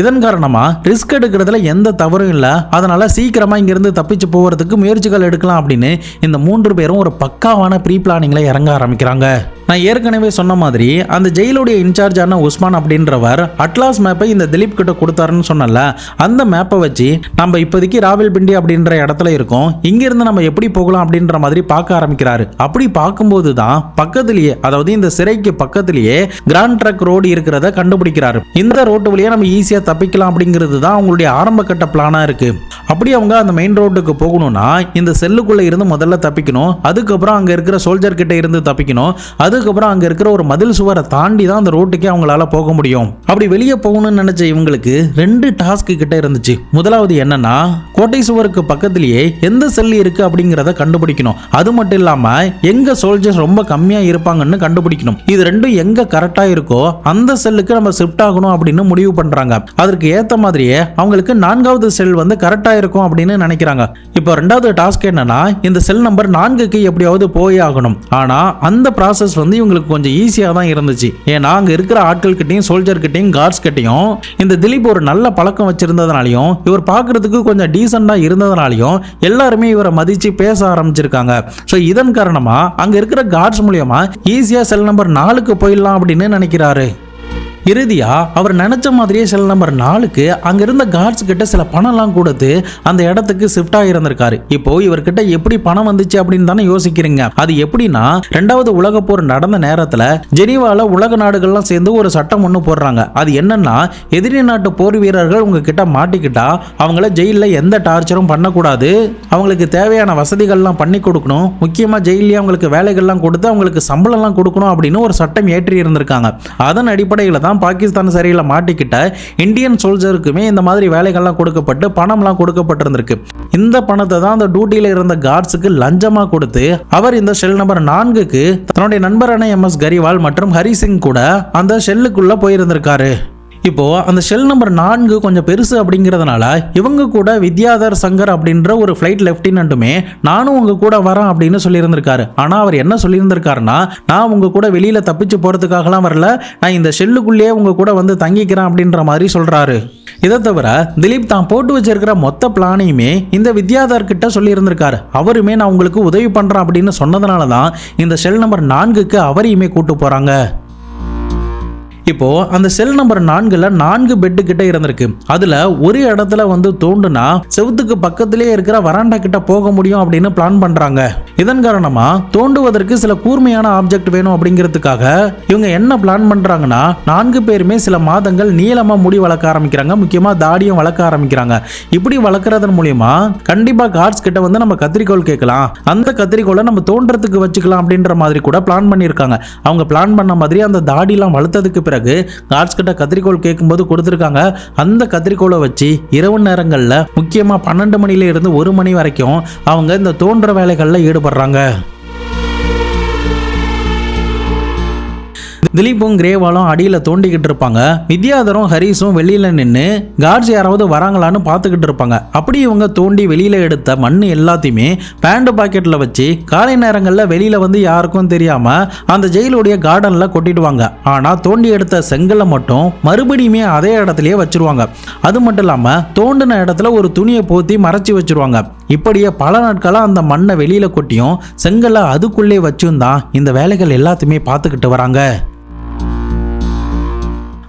இதன் காரணமா ரிஸ்க் எடுக்கிறதுல எந்த தவறும் இல்லை. அதனால சீக்கிரமா இங்கிருந்து தப்பிச்சு போகிறதுக்கு முயற்சிகள் எடுக்கலாம் அப்படின்னு இந்த மூன்று பேரும் ஒரு பக்காவான ப்ரீ பிளானிங்ல இறங்க ஆரம்பிக்கிறாங்க. நான் ஏற்கனவே சொன்ன மாதிரி அந்த ஜெயிலுடைய இன்சார்ஜான உஸ்மான் அப்படின்றவர் அட்லாஸ் மேப்பை இந்த திலீப் கிட்ட கொடுத்தாருன்னு சொன்னல அந்த மேப்பை வச்சு நம்ம இப்போதைக்கு ராவல்பிண்டி அப்படின்ற இடத்துல இருக்கோம். இங்கிருந்து நம்ம எப்படி போகலாம் அப்படின்ற மாதிரி பார்க்க ஆரம்பிக்கிறாரு. அப்படி பார்க்கும்போது தான் பக்கத்திலேயே அதாவது இந்த சிறைக்கு பக்கத்திலேயே கிராண்ட் ட்ரக் ரோடு இருக்கிறத கண்டுபிடிக்கிறாரு. இந்த ரோட்டு வழியா நம்ம ஈஸியாக தப்பிக்கலாம் அப்படிங்கிறது தான் அவங்களுடைய ஆரம்ப கட்ட பிளானாக இருக்குது அப்படி அவங்க அந்த மெயின் ரோட்டுக்கு போகணும்னா இந்த செல்லுக்குள்ளே இருந்து முதல்ல தப்பிக்கணும் அதுக்கப்புறம் அங்கே இருக்கிற சோல்ஜர் கிட்ட இருந்து தப்பிக்கணும் அதுக்கப்புறம் அங்கே இருக்கிற ஒரு மதில் சுவரை தாண்டி தான் அந்த ரோட்டுக்கே அவங்களால போக முடியும். அப்படி வெளியே போகணும்னு நினச்ச இவங்களுக்கு ரெண்டு டாஸ்க் கிட்ட இருந்துச்சு. முதலாவது என்னன்னா கோட்டை சுவருக்கு பக்கத்திலேயே எந்த செல் இருக்கு அப்படிங்கிறத கண்டுபிடிக்கணும். அது மட்டும் இல்லாம எங்க சோல்ஜர்ஸ் ரொம்ப கம்மியா இருப்பாங்கன்னு கண்டுபிடிக்கணும். இது ரெண்டும் எங்க கரெக்டா இருக்கோ அந்த செல்லுக்கு நம்ம ஷிஃப்ட் ஆகணும் அப்படின்னு முடிவு பண்றாங்க. அதற்கு ஏத்த மாதிரியே அவங்களுக்கு நான்காவது செல் வந்து கரெக்டா இருக்கும் அப்படின்னு நினைக்கிறாங்க. இப்போ ரெண்டாவது டாஸ்க் என்னன்னா இந்த செல் நம்பர் நான்குக்கு எப்படியாவது போய் ஆகணும். ஆனா அந்த ப்ராசஸ் வந்து இவங்களுக்கு கொஞ்சம் ஈஸியாக தான் இருந்துச்சு. ஏன்னா அங்க இருக்கிற ஆட்கள் கிட்டையும் சோல்ஜர் கிட்டையும் கார்ட்ஸ் கிட்டையும் இந்த திலீப் ஒரு நல்ல பழக்கம் வச்சிருந்ததுனாலையும் இவர் பார்க்கறதுக்கு கொஞ்சம் டீசெண்டா இருந்ததுனாலையும் எல்லாருமே இவரை மதிச்சு பேச ஆரம்பிச்சிருக்காங்க. ஸோ இதன் காரணமா அங்க இருக்கிற கார்ட்ஸ் மூலியமா ஈஸியா செல் நம்பர் நாலுக்கு போயிடலாம் அப்படின்னு நினைக்கிறாரு. இறுதியா அவர் நினைச்ச மாதிரியே செல் நம்பர் நாலுக்கு அங்க இருந்த கார்ட்ஸ் கிட்ட சில பணம்லாம் கொடுத்து அந்த இடத்துக்கு ஷிஃப்ட் ஆகியிருந்திருக்காரு இப்போ இவர்கிட்ட எப்படி பணம் வந்துச்சு அப்படின்னு தானே யோசிக்கிறீங்க. அது எப்படின்னா ரெண்டாவது உலக போர் நடந்த நேரத்துல ஜெனீவால உலக நாடுகள்லாம் சேர்ந்து ஒரு சட்டம் ஒன்று போடுறாங்க. அது என்னன்னா எதிரி நாட்டு போர் வீரர்கள் உங்ககிட்ட மாட்டிக்கிட்டா அவங்கள ஜெயிலில் எந்த டார்ச்சரும் பண்ணக்கூடாது. அவங்களுக்கு தேவையான வசதிகள்லாம் பண்ணி கொடுக்கணும். முக்கியமாக ஜெயிலே அவங்களுக்கு வேலைகள்லாம் கொடுத்து அவங்களுக்கு சம்பளம்லாம் கொடுக்கணும் அப்படின்னு ஒரு சட்டம் ஏற்றி இருந்திருக்காங்க. அதன் அடிப்படையில் தான் பாகிஸ்தான் சரியில் மாட்டிக்கிட்ட. இந்தியன் சோல்ஜருக்குமே இந்த மாதிரி வேலைகள்லாம் கொடுக்கப்பட்டு பணம்லாம் கொடுக்கப்பட்டிருந்திருக்கு. இந்த பணத்தை தான் அந்த டியூட்டியில் இருந்த கார்ட்ஸுக்கு லஞ்சமாக கொடுத்து அவர் இந்த ஷெல் நம்பர் நான்குக்கு தன்னுடைய நண்பரான எம் எஸ் கரிவால் மற்றும் ஹரி சிங் கூட அந்த ஷெல்லுக்குள்ளே போயிருந்திருக்காரு. இப்போ அந்த ஷெல் நம்பர் நான்கு கொஞ்சம் பெருசு அப்படிங்கிறதுனால இவங்க கூட வித்யாதர் சங்கர் அப்படின்ற ஒரு ஃப்ளைட் லெஃப்டினண்ட்டுமே நானும் உங்க கூட வரேன் அப்படின்னு சொல்லியிருந்திருக்காரு. ஆனால் அவர் என்ன சொல்லியிருந்திருக்காருன்னா நான் உங்க கூட வெளியில தப்பிச்சு போறதுக்காகலாம் வரல நான் இந்த ஷெல்லுக்குள்ளேயே உங்க கூட வந்து தங்கிக்கிறேன் அப்படின்ற மாதிரி சொல்றாரு. இதை தவிர திலீப் தான் போட்டு வச்சிருக்கிற மொத்த பிளானையுமே இந்த வித்யாதர் கிட்ட சொல்லியிருந்திருக்காரு. அவருமே நான் உங்களுக்கு உதவி பண்றேன் அப்படின்னு சொன்னதுனால தான் இந்த ஷெல் நம்பர் நான்குக்கு அவரையுமே கூட்டு போறாங்க. இப்போ அந்த செல் நம்பர் நான்குல நான்கு பெட்டு கிட்ட இருந்திருக்கு. அதுல ஒரு இடத்துல வந்து தோண்டுனா செவத்துக்கு பக்கத்திலேயே இருக்கிற வராண்டா கிட்ட போக முடியும் அப்படின்னு பிளான் பண்றாங்க. இதன் காரணமா தோண்டுவதற்கு சில கூர்மையான ஆப்ஜெக்ட் வேணும் அப்படிங்கிறதுக்காக இவங்க என்ன பிளான் பண்றாங்கன்னா நான்கு பேருமே சில மாதங்கள் நீளமா முடி வளர்க்க ஆரம்பிக்கிறாங்க. முக்கியமா தாடியும் வளர்க்க ஆரம்பிக்கிறாங்க. இப்படி வளர்க்கறதன் மூலியமா கண்டிப்பா கார்ட்ஸ் கிட்ட வந்து நம்ம கத்திரிக்கோல் கேட்கலாம். அந்த கத்திரிக்கோலை நம்ம தோன்றதுக்கு வச்சுக்கலாம் அப்படின்ற மாதிரி கூட பிளான் பண்ணியிருக்காங்க. அவங்க பிளான் பண்ண மாதிரி அந்த தாடிலாம் வளர்த்ததுக்கு பிறகு கார்ட்ஸ் கிட்ட கத்திரிக்கோல் கேட்கும்போது கொடுத்துருக்காங்க. அந்த கத்திரிக்கோலை வச்சு இரவு நேரங்களில் முக்கியமாக பன்னெண்டு மணில இருந்து ஒரு மணி வரைக்கும் அவங்க இந்த தோன்ற வேலைகளில் ஈடுபடுறாங்க. திலீப்பும் கிரேவாலும் அடியில் தோண்டிக்கிட்டு இருப்பாங்க. வித்யாதரும் ஹரிஸும் வெளியில் நின்று கார்ட்ஸ் யாராவது வராங்களான்னு பார்த்துக்கிட்டு இருப்பாங்க. அப்படி இவங்க தோண்டி வெளியில் எடுத்த மண் எல்லாத்தையுமே பேண்ட் பாக்கெட்டில் வச்சு காலை நேரங்களில் வெளியில் வந்து யாருக்கும் தெரியாமல் அந்த ஜெயிலுடைய கார்டனில் கொட்டிடுவாங்க. ஆனால் தோண்டி எடுத்த செங்கலை மட்டும் மறுபடியுமே அதே இடத்துலயே வச்சிருவாங்க. அது மட்டும் இல்லாமல் தோண்டின இடத்துல ஒரு துணியை போத்தி மறைச்சி வச்சிருவாங்க. இப்படியே பல நாட்களாக அந்த மண்ணை வெளியில் கொட்டியும் செங்கலை அதுக்குள்ளே வச்சும் தான் இந்த வேலைகள் எல்லாத்தையுமே பார்த்துக்கிட்டு வராங்க.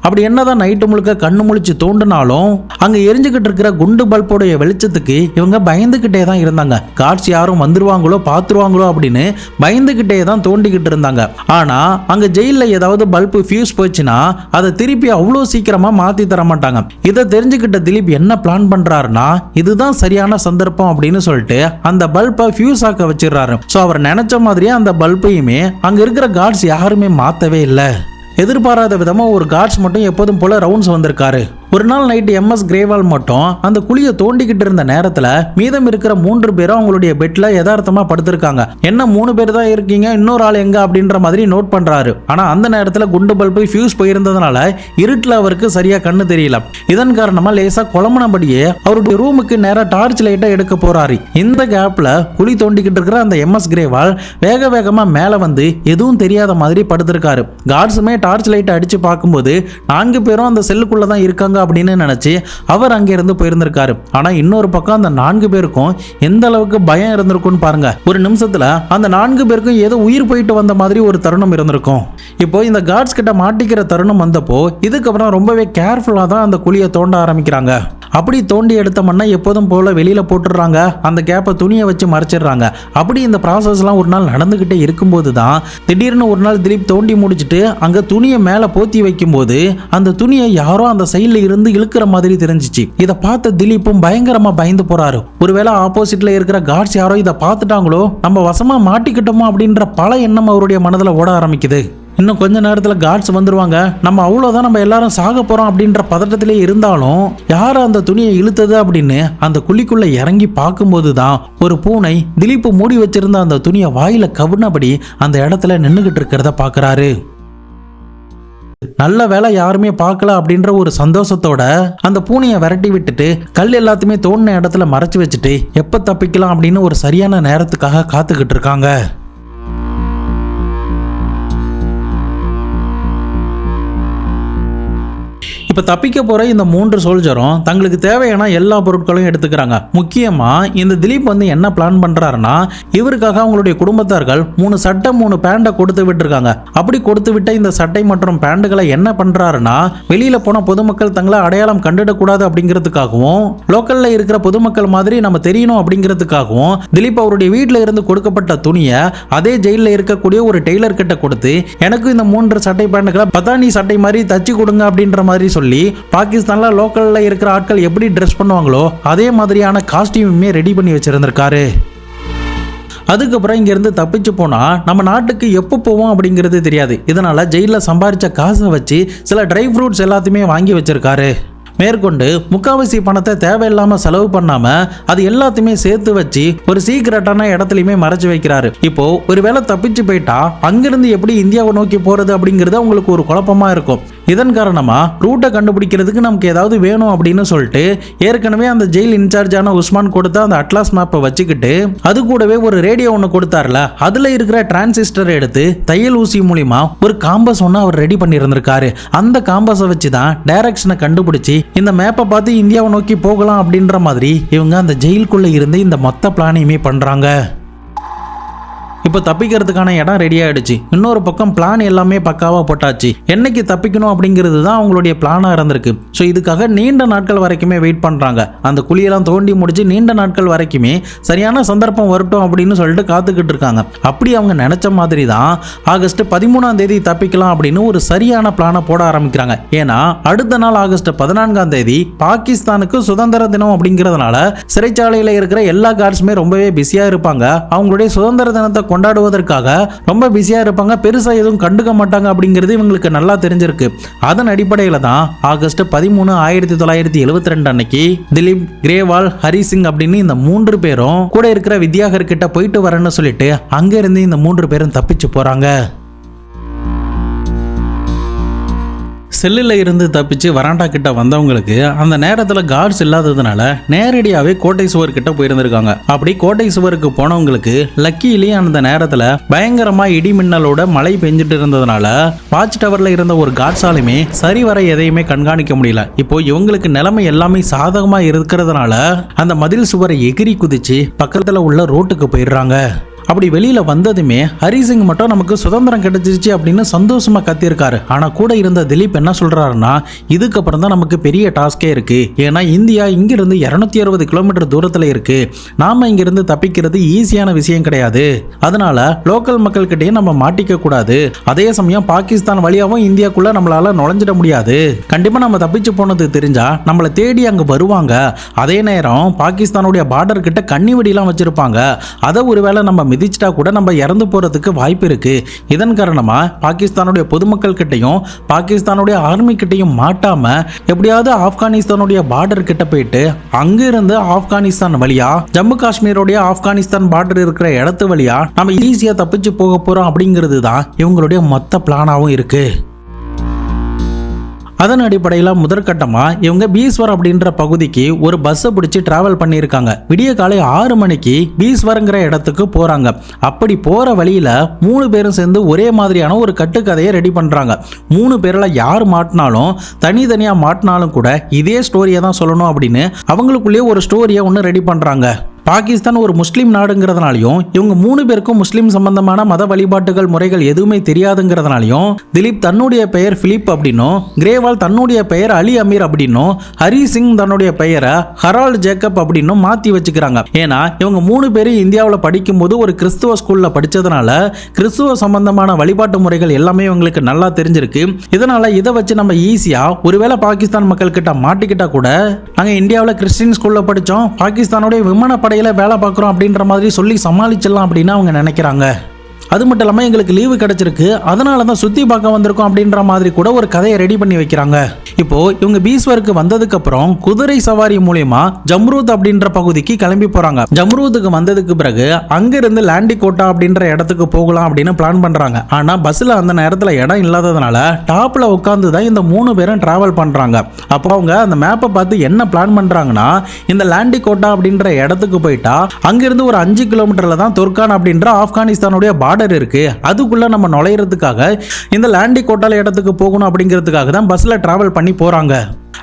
அப்படி என்னதான் நைட்டு முழுக்க கண்ணு முழிச்சு தோண்டினாலும் அங்க எரிஞ்சுக்கிட்டு இருக்கிற குண்டு பல்போடைய வெளிச்சத்துக்கு இவங்க பயந்துகிட்டே தான் இருந்தாங்க. காட்சி யாரும் வந்துருவாங்களோ பார்த்துருவாங்களோ அப்படின்னு பயந்துகிட்டே தான் தோண்டிக்கிட்டு இருந்தாங்க. ஆனா அங்க ஜெயில ஏதாவது பல்பு ஃபியூஸ் போச்சுன்னா அதை திருப்பி அவ்வளோ சீக்கிரமா மாத்தி தர மாட்டாங்க. இதை தெரிஞ்சுக்கிட்ட திலீப் என்ன பிளான் பண்றாருன்னா இதுதான் சரியான சந்தர்ப்பம் அப்படின்னு சொல்லிட்டு அந்த பல்பை ஃபியூஸ் ஆக்க வச்சிடுறாரு. ஸோ அவர் நினைச்ச மாதிரியே அந்த பல்பையுமே அங்க இருக்கிற காட்ஸ் யாருமே மாத்தவே இல்லை. எதிர்பாராத விதமாக ஒரு கார்ட்ஸ் மட்டும் எப்போதும் போல் ரவுண்ட்ஸ் வந்திருக்காரு. ஒரு நாள் நைட்டு எம்எஸ் கிரேவால் மட்டும் அந்த குழியை தோண்டிக்கிட்டு இருந்த நேரத்தில் மீதம் இருக்கிற மூன்று பேரும் அவங்களுடைய பெட்டில் யதார்த்தமாக படுத்திருக்காங்க. என்ன மூணு பேர் தான் இருக்கீங்க? இன்னொரு ஆள் எங்க? அப்படின்ற மாதிரி நோட் பண்ணுறாரு ஆனால் அந்த நேரத்தில் குண்டு பல்பு ஃபியூஸ் போயிருந்ததுனால இருட்டில் அவருக்கு சரியாக கண்ணு தெரியல. இதன் காரணமாக லேசாக குழம்புனபடியே அவருடைய ரூமுக்கு நேராக டார்ச் லைட்டை எடுக்க போறாரு. இந்த கேப்பில் குழி தோண்டிக்கிட்டு இருக்கிற அந்த எம்எஸ் கிரேவால் வேக வேகமாக மேலே வந்து எதுவும் தெரியாத மாதிரி படுத்திருக்காரு. கார்ட்ஸுமே டார்ச் லைட்டை அடித்து பார்க்கும்போது நான்கு பேரும் அந்த செல்லுக்குள்ளே தான் இருக்காங்க அப்படின்னு நினச்சி அவர் அங்கேருந்து போயிருந்திருக்காரு. ஆனால் இன்னொரு பக்கம் அந்த நான்கு பேருக்கும் எந்த அளவுக்கு பயம் இருந்திருக்கும்னு பாருங்க. ஒரு நிமிஷத்தில் அந்த நான்கு பேருக்கும் ஏதோ உயிர் போயிட்டு வந்த மாதிரி ஒரு தருணம் இருந்திருக்கும். இப்போ இந்த கார்ட்ஸ் கிட்ட மாட்டிக்கிற தருணம் வந்தப்போ இதுக்கப்புறம் ரொம்பவே கேர்ஃபுல்லாக தான் அந்த குழியை தோண்ட ஆரம்பிக்கிறாங்க. அப்படி தோண்டி எடுத்த மண்ணை எப்போதும் போல வெளியில போட்டுடுறாங்க. அந்த கேப்பை துணியை வச்சு மறைச்சிடுறாங்க. அப்படி இந்த ப்ராசஸ்லாம் ஒரு நாள் நடந்துகிட்டே இருக்கும்போது தான் திடீர்னு ஒரு நாள் திலீப் தோண்டி முடிச்சுட்டு அங்க துணியை மேலே போத்தி வைக்கும்போது அந்த துணியை யாரோ அந்த சைடில் இருந்து இழுக்கிற மாதிரி தெரிஞ்சிச்சு. இதை பார்த்த திலீப்பும் பயங்கரமா பயந்து போறாரு. ஒருவேளை ஆப்போசிட்ல இருக்கிற காட்ஸ் யாரோ இதை பார்த்துட்டாங்களோ? நம்ம வசமா மாட்டிக்கிட்டோமோ அப்படின்ற பல எண்ணம் அவருடைய மனதில் ஓட ஆரம்பிக்குது. இன்னும் கொஞ்ச நேரத்தில் காட்ஸ் வந்துருவாங்க. நம்ம அவ்வளோதான் நம்ம எல்லாரும் சாக போகிறோம் அப்படின்ற பதட்டத்திலே இருந்தாலும் யார் அந்த துணியை இழுத்தது அப்படின்னு அந்த குழிக்குள்ளே இறங்கி பார்க்கும்போது தான் ஒரு பூனை திலீப்பு மூடி வச்சிருந்த அந்த துணியை வாயில கவுனபடி அந்த இடத்துல நின்றுகிட்டு இருக்கிறத பார்க்குறாரு. நல்ல வேலை யாருமே பார்க்கல அப்படின்ற ஒரு சந்தோஷத்தோட அந்த பூனையை விரட்டி விட்டுட்டு கல் எல்லாத்தையுமே தோணுன இடத்துல மறைச்சு வச்சுட்டு எப்ப தப்பிக்கலாம் அப்படின்னு ஒரு சரியான நேரத்துக்காக காத்துக்கிட்டு இருக்காங்க. இப்போ தப்பிக்க போகிற இந்த மூன்று சோல்ஜரும் தங்களுக்கு தேவையான எல்லா பொருட்களையும் எடுத்துக்கிறாங்க. முக்கியமாக இந்த திலீப் வந்து என்ன பிளான் பண்ணுறாருன்னா இவருக்காக அவங்களுடைய குடும்பத்தார்கள் மூணு சட்டை மூணு பேண்டை கொடுத்து விட்டுருக்காங்க. அப்படி கொடுத்து விட்ட இந்த சட்டை மற்றும் பேண்டுகளை என்ன பண்ணுறாருன்னா வெளியில் போன பொதுமக்கள் தங்களை அடையாளம் கண்டுடக்கூடாது அப்படிங்கிறதுக்காகவும் லோக்கல்ல இருக்கிற பொதுமக்கள் மாதிரி நம்ம தெரியணும் அப்படிங்கிறதுக்காகவும் திலீப் அவருடைய வீட்டில் இருந்து கொடுக்கப்பட்ட துணியை அதே ஜெயிலில் இருக்கக்கூடிய ஒரு டெய்லர் கிட்ட கொடுத்து எனக்கு இந்த மூன்று சட்டை பேண்டுகளை பத்தானி சட்டை மாதிரி தச்சு கொடுங்க அப்படின்ற மாதிரி சொல்லி பாகிஸ்தான்ல லோக்கல்ல இருக்கிற ஆட்கள் எப்படி ட்ரெஸ் பண்ணுவாங்களோ அதே மாதிரியான காஸ்டியூமே ரெடி பண்ணி வச்சிருந்திருக்காரு. அதுக்கப்புறம் இங்கேருந்து தப்பிச்சு போனால் நம்ம நாட்டுக்கு எப்போ போவோம் அப்படிங்கிறது தெரியாது. இதனால் ஜெயிலில் சம்பாரித்த காசை வச்சு சில ட்ரை ஃப்ரூட்ஸ் எல்லாத்தையுமே வாங்கி வச்சிருக்காரு. மேற்கொண்டு முக்காவாசி பணத்தை தேவையில்லாமல் செலவு பண்ணாமல் அது எல்லாத்தையுமே சேர்த்து வச்சு ஒரு சீக்கிரட்டான இடத்துலையுமே மறைச்சு வைக்கிறாரு. இப்போ ஒருவேளை தப்பிச்சு போயிட்டா அங்கிருந்து எப்படி இந்தியாவை நோக்கி போகிறது அப்படிங்கிறது உங்களுக்கு ஒரு குழப்பமாக இருக்கும். இதன் காரணமா? ரூட்டை கண்டுபிடிக்கிறதுக்கு நமக்கு ஏதாவது வேணும் அப்படின்னு சொல்லிட்டு ஏற்கனவே அந்த ஜெயில் இன்சார்ஜான உஸ்மான் கொடுத்த அந்த அட்லாஸ் மேப்பை வச்சுக்கிட்டு அது கூடவே ஒரு ரேடியோ ஒன்று கொடுத்தாருல. அதுல இருக்கிற டிரான்சிஸ்டரை எடுத்து தையல் ஊசி மூலிமா ஒரு காம்பஸ் ஒன்று அவர் ரெடி பண்ணியிருந்திருக்காரு அந்த காம்பஸை வச்சு தான் டைரக்ஷனை கண்டுபிடிச்சி இந்த மேப்பை பார்த்து இந்தியாவை நோக்கி போகலாம் அப்படின்ற மாதிரி இவங்க அந்த ஜெயிலுக்குள்ளே இருந்து இந்த மொத்த பிளானையுமே பண்ணுறாங்க இப்போ தப்பிக்கிறதுக்கான இடம் ரெடி ஆயிடுச்சு. இன்னொரு பக்கம் பிளான் எல்லாமே பக்காவாக போட்டாச்சு. என்னைக்கு தப்பிக்கணும் அப்படிங்கிறது தான் அவங்களுடைய பிளானாக இருந்திருக்கு. ஸோ இதுக்காக நீண்ட நாட்கள் வரைக்குமே வெயிட் பண்ணுறாங்க அந்த குழியெல்லாம் தோண்டி முடிச்சு நீண்ட நாட்கள் வரைக்குமே சரியான சந்தர்ப்பம் வரட்டும் அப்படின்னு சொல்லிட்டு காத்துக்கிட்டு இருக்காங்க. அப்படி அவங்க நினச்ச மாதிரி தான் ஆகஸ்ட் பதிமூணாம் தேதி தப்பிக்கலாம் அப்படின்னு ஒரு சரியான பிளானை போட ஆரம்பிக்கிறாங்க. ஏன்னா அடுத்த நாள் ஆகஸ்ட் பதினான்காம் தேதி பாகிஸ்தானுக்கு சுதந்திர தினம் அப்படிங்கிறதுனால சிறைச்சாலையில் இருக்கிற எல்லா கார்ட்ஸுமே ரொம்பவே பிஸியாக இருப்பாங்க. அவங்களுடைய சுதந்திர தினத்தை கொண்டாடுவதற்காக ரொம்ப பிஸியாக இருப்பாங்க. பெருசாக எதுவும் கண்டுக்க மாட்டாங்க அப்படிங்கிறது இவங்களுக்கு நல்லா தெரிஞ்சிருக்கு. அதன் அடிப்படையில் தான் ஆகஸ்ட் பதிமூணு ஆயிரத்தி தொள்ளாயிரத்தி எழுபத்தி ரெண்டு அன்னைக்கு திலீப் கிரேவால் ஹரி சிங் அப்படின்னு இந்த மூன்று பேரும் கூட இருக்கிற வித்யாகர் கிட்ட போயிட்டு வரேன்னு சொல்லிட்டு அங்கிருந்து இந்த மூன்று பேரும் தப்பிச்சு போறாங்க. செல்லில் இருந்து தப்பிச்சு வராண்டா கிட்ட வந்தவங்களுக்கு அந்த நேரத்தில் கார்ட்ஸ் இல்லாததுனால நேரடியாகவே கோட்டை சுவர் கிட்ட போயிருந்திருக்காங்க. அப்படி கோட்டை சுவருக்கு போனவங்களுக்கு லக்கியிலேயே அந்த நேரத்தில் பயங்கரமா இடி மின்னலோட மழை பெஞ்சிட்டு இருந்ததுனால வாட்ச் டவர்ல இருந்த ஒரு கார்ட்ஸாலுமே சரிவர எதையுமே கண்காணிக்க முடியல. இப்போ இவங்களுக்கு நிலைமை எல்லாமே சாதகமா இருக்கிறதுனால அந்த மதில் சுவரை எகிரி குதிச்சு பக்கத்தில் உள்ள ரோட்டுக்கு போயிடுறாங்க. அப்படி வெளியில் வந்ததுமே ஹரிசிங் மட்டும் நமக்கு சுதந்திரம் கிடைச்சிருச்சு அப்படின்னு சந்தோஷமாக கத்தியிருக்காரு. ஆனால் கூட இருந்த திலீப் என்ன சொல்கிறாருன்னா இதுக்கப்புறம் தான் நமக்கு பெரிய டாஸ்கே இருக்குது ஏன்னா இந்தியா இங்கிருந்து இரநூத்தி அறுபது கிலோமீட்டர் தூரத்தில் இருக்குது நாம் இங்கிருந்து தப்பிக்கிறது ஈஸியான விஷயம் கிடையாது. அதனால லோக்கல் மக்கள்கிட்டயும் நம்ம மாட்டிக்க கூடாது. அதே சமயம் பாகிஸ்தான் வழியாகவும் இந்தியாக்குள்ளே நம்மளால் நுழைஞ்சிட முடியாது. கண்டிப்பாக நம்ம தப்பிச்சு போனது தெரிஞ்சால் நம்மளை தேடி அங்கே வருவாங்க. அதே நேரம் பாகிஸ்தானுடைய பார்டர் கிட்ட கண்ணி வெடிலாம் அதை ஒருவேளை நம்ம மிதிச்சிட்டா கூட நம்ம இறந்து போறதுக்கு வாய்ப்பு இருக்கு. இதன் காரணமா பாகிஸ்தானுடைய பொதுமக்கள் கிட்டையும் பாகிஸ்தானுடைய ஆர்மி கிட்டையும் மாட்டாம எப்படியாவது ஆப்கானிஸ்தானுடைய பார்டர் கிட்ட போயிட்டு அங்கிருந்து ஆப்கானிஸ்தான் வழியா ஜம்மு காஷ்மீருடைய ஆப்கானிஸ்தான் பார்டர் இருக்கிற இடத்து வழியா நம்ம ஈஸியா தப்பிச்சு போக போறோம் அப்படிங்கிறது தான் இவங்களுடைய மொத்த பிளானாவும் இருக்கு. அதன் அடிப்படையில் முதற்கட்டமாக இவங்க பீஸ்வர் அப்படின்ற பகுதிக்கு ஒரு பஸ்ஸை பிடிச்சி டிராவல் பண்ணியிருக்காங்க. விடிய காலை ஆறு மணிக்கு பீஸ்வரங்கிற இடத்துக்கு போகிறாங்க அப்படி போகிற வழியில் மூணு பேரும் சேர்ந்து ஒரே மாதிரியான ஒரு கட்டுக்கதையை ரெடி பண்ணுறாங்க மூணு பேரில் யார் மாட்டினாலும் தனித்தனியாக மாட்டினாலும் கூட இதே ஸ்டோரியை தான் சொல்லணும் அப்படின்னு அவங்களுக்குள்ளேயே ஒரு ஸ்டோரியை ஒன்று ரெடி பண்ணுறாங்க பாகிஸ்தான் ஒரு முஸ்லீம் நாடுங்கிறதுனாலையும் இவங்க மூணு பேருக்கும் முஸ்லீம் சம்பந்தமான மத வழிபாட்டுகள் முறைகள் எதுவுமே தெரியாதுங்கிறதுனாலையும் திலீப் தன்னுடைய பெயர் பிலிப் அப்படின்னும் கிரேவால் தன்னுடைய பெயர் அலி அமீர் அப்படின்னும் ஹரி சிங் தன்னுடைய பெயரை ஹரால்ட் ஜேக்கப் அப்படின்னும் மாற்றி வச்சுக்கிறாங்க. ஏன்னா இவங்க மூணு பேரும் இந்தியாவில் படிக்கும்போது ஒரு கிறிஸ்துவ ஸ்கூலில் படித்ததுனால கிறிஸ்துவ சம்பந்தமான வழிபாட்டு முறைகள் எல்லாமே இவங்களுக்கு நல்லா தெரிஞ்சிருக்கு. இதனால இதை வச்சு நம்ம ஈஸியாக ஒருவேளை பாகிஸ்தான் மக்கள் கிட்ட மாட்டிக்கிட்டா கூட நாங்கள் இந்தியாவில் கிறிஸ்டின் ஸ்கூலில் படித்தோம் பாகிஸ்தானுடைய விமானப்படையில் வேலை பார்க்குறோம் அப்படின்ற மாதிரி சொல்லி சமாளிச்சிடலாம் அப்படின்னு அவங்க நினைக்கிறாங்க. அது மட்டும் இல்லாமல் எங்களுக்கு லீவு கிடைச்சிருக்கு. அதனால தான் சுற்றி பார்க்க வந்திருக்கோம் அப்படின்ற மாதிரி கூட ஒரு கதையை ரெடி பண்ணி வைக்கிறாங்க. இப்போ இவங்க பீஸ்வருக்கு வந்ததுக்கு அப்புறம் குதிரை சவாரி மூலயமா ஜம்ரூத் அப்படின்ற பகுதிக்கு கிளம்பி போறாங்க. ஜம்ரூத்துக்கு வந்ததுக்கு பிறகு அங்கிருந்து லேண்டி கோட்டா அப்படின்ற இடத்துக்கு போகலாம் அப்படின்னு பிளான் பண்றாங்க. ஆனா பஸ்ல அந்த நேரத்தில் இடம் இல்லாததுனால டாப்ல உட்காந்து தான் இந்த மூணு பேரும் டிராவல் பண்றாங்க. அப்போ அவங்க அந்த மேப்பை பார்த்து என்ன பிளான் பண்றாங்கன்னா இந்த லேண்டி கோட்டா அப்படின்ற இடத்துக்கு போயிட்டா அங்கிருந்து ஒரு அஞ்சு கிலோமீட்டர்ல தான் துர்கான் அப்படின்ற ஆப்கானிஸ்தானுடைய பார்டர் பார்டர் இருக்கு. அதுக்குள்ள நம்ம நுழையிறதுக்காக இந்த லேண்டி கோட்டால இடத்துக்கு போகணும் அப்படிங்கிறதுக்காக தான் பஸ்ல டிராவல் பண்ணி போறாங்க.